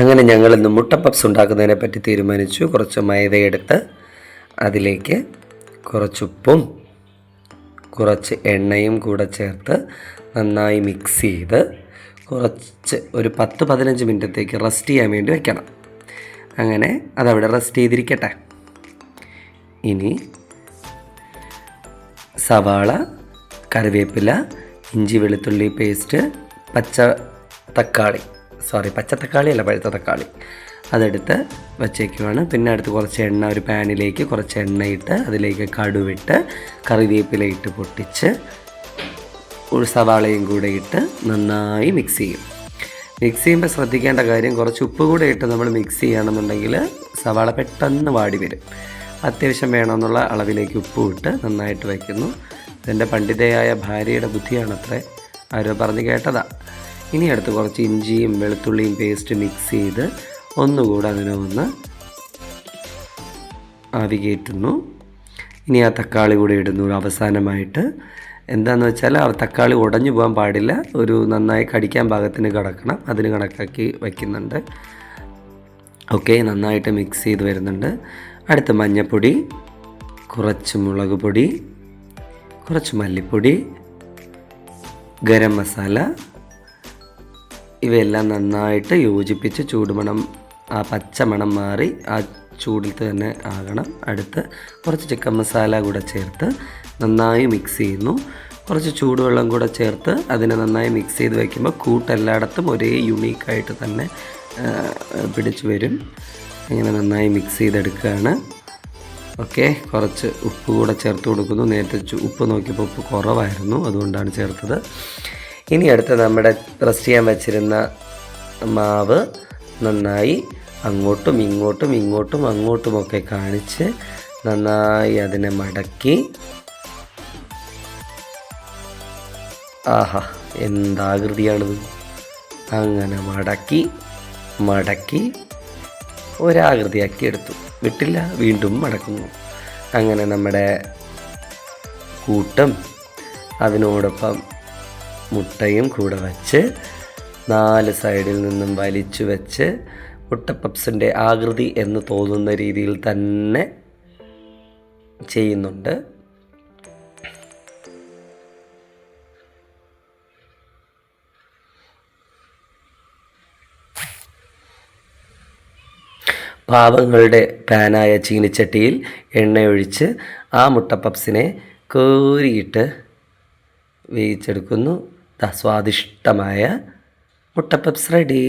അങ്ങനെ ഞങ്ങൾ ഇന്ന് മുട്ട പപ്സ് ഉണ്ടാക്കുന്നതിനെ പറ്റി തീരുമാനിച്ചു. കുറച്ച് മൈദയെടുത്ത് അതിലേക്ക് കുറച്ചുപ്പും കുറച്ച് എണ്ണയും കൂടെ ചേർത്ത് നന്നായി മിക്സ് ചെയ്ത് കുറച്ച് ഒരു പത്ത് പതിനഞ്ച് മിനിറ്റത്തേക്ക് റെസ്റ്റ് ചെയ്യാൻ വേണ്ടി വെക്കണം. അങ്ങനെ അതവിടെ റെസ്റ്റ് ചെയ്തിരിക്കട്ടെ. ഇനി സവാള കറിവേപ്പില ഇഞ്ചി വെളുത്തുള്ളി പേസ്റ്റ് പച്ച തക്കാളി സോറി പച്ച തക്കാളി അല്ല പഴുത്ത തക്കാളി അതെടുത്ത് വച്ചേക്കുവാണ്. പിന്നെ അടുത്ത് കുറച്ച് എണ്ണ ഒരു പാനിലേക്ക് കുറച്ച് എണ്ണയിട്ട് അതിലേക്ക് കടുവിട്ട് കറിവേപ്പില ഇട്ട് പൊട്ടിച്ച് ഒരു സവാളയും കൂടെ ഇട്ട് നന്നായി മിക്സ് ചെയ്യും. മിക്സ് ചെയ്യുമ്പോൾ ശ്രദ്ധിക്കേണ്ട കാര്യം കുറച്ച് ഉപ്പ് കൂടെ ഇട്ട് നമ്മൾ മിക്സ് ചെയ്യുകയാണെന്നുണ്ടെങ്കിൽ സവാള പെട്ടെന്ന് വാടി വരും. അത്യാവശ്യം വേണമെന്നുള്ള അളവിലേക്ക് ഉപ്പ് ഇട്ട് നന്നായിട്ട് വയ്ക്കുന്നു. എന്റെ പണ്ഡിതയായ ഭാര്യയുടെ ബുദ്ധിയാണത്രേ. ആരോ പറഞ്ഞു കേട്ടതാ. ഇനി അടുത്ത് കുറച്ച് ഇഞ്ചിയും വെളുത്തുള്ളിയും പേസ്റ്റ് മിക്സ് ചെയ്ത് ഒന്നുകൂടെ അതിനെ ഒന്ന് ആവി കയറ്റുന്നു ഇനി ആ തക്കാളി കൂടി ഇടുന്നു. അവസാനമായിട്ട് എന്താണെന്ന് വെച്ചാൽ ആ തക്കാളി ഉടഞ്ഞു പോകാൻ പാടില്ല. ഒരു നന്നായി കടിക്കാൻ ഭാഗത്തിന് കിടക്കണം. അതിന് കണക്കാക്കി വയ്ക്കുന്നുണ്ട് ഓക്കെ നന്നായിട്ട് മിക്സ് ചെയ്ത് വരുന്നുണ്ട്. അടുത്ത മഞ്ഞൾപ്പൊടി കുറച്ച് മുളക് പൊടി കുറച്ച് മല്ലിപ്പൊടി ഗരം മസാല ഇവയെല്ലാം നന്നായിട്ട് യോജിപ്പിച്ച് ചൂടുമണം ആ പച്ചമണം മാറി ആ ചൂടിൽ തന്നെ ആകണം. അടുത്ത് കുറച്ച് ചിക്കൻ മസാല കൂടെ ചേർത്ത് നന്നായി മിക്സ് ചെയ്യുന്നു. കുറച്ച് ചൂടുവെള്ളം കൂടെ ചേർത്ത് അതിനെ നന്നായി മിക്സ് ചെയ്ത് വയ്ക്കുമ്പോൾ കൂട്ടെല്ലായിടത്തും ഒരേ യുണീക്കായിട്ട് തന്നെ പിടിച്ചു വരും. ഇങ്ങനെ നന്നായി മിക്സ് ചെയ്തെടുക്കുകയാണ്. ഓക്കെ കുറച്ച് ഉപ്പ് കൂടെ ചേർത്ത് കൊടുക്കുന്നു. നേരത്തെ ഉപ്പ് നോക്കിയപ്പോൾ ഉപ്പ് കുറവായിരുന്നു അതുകൊണ്ടാണ് ചേർത്തത്. ഇനി അടുത്ത് നമ്മുടെ റെസ്റ്റ് ചെയ്യാൻ വെച്ചിരുന്ന മാവ് നന്നായി അങ്ങോട്ടും ഇങ്ങോട്ടും ഇങ്ങോട്ടും അങ്ങോട്ടുമൊക്കെ കാണിച്ച് നന്നായി അതിനെ മടക്കി. ആഹാ എന്താകൃതിയാണിത്. അങ്ങനെ മടക്കി മടക്കി ഒരാകൃതിയാക്കി എടുത്തു വിട്ടില്ല വീണ്ടും മടക്കുന്നു. അങ്ങനെ നമ്മുടെ കൂട്ടം അതിനോടൊപ്പം മുട്ടയും കൂടെ വച്ച് നാല് സൈഡിൽ നിന്നും വലിച്ചു വെച്ച് മുട്ടപ്പപ്സിന്റെ ആകൃതി എന്ന് തോന്നുന്ന രീതിയിൽ തന്നെ ചെയ്യുന്നുണ്ട്. പാവങ്ങളുടെ പാനായ ചീനിച്ചട്ടിയിൽ എണ്ണയൊഴിച്ച് ആ മുട്ടപ്പപ്സിനെ കോരിയിട്ട് വേവിച്ചെടുക്കുന്നു. സ്വാദിഷ്ടമായ മുട്ടപ്പപ്സ് റെഡി.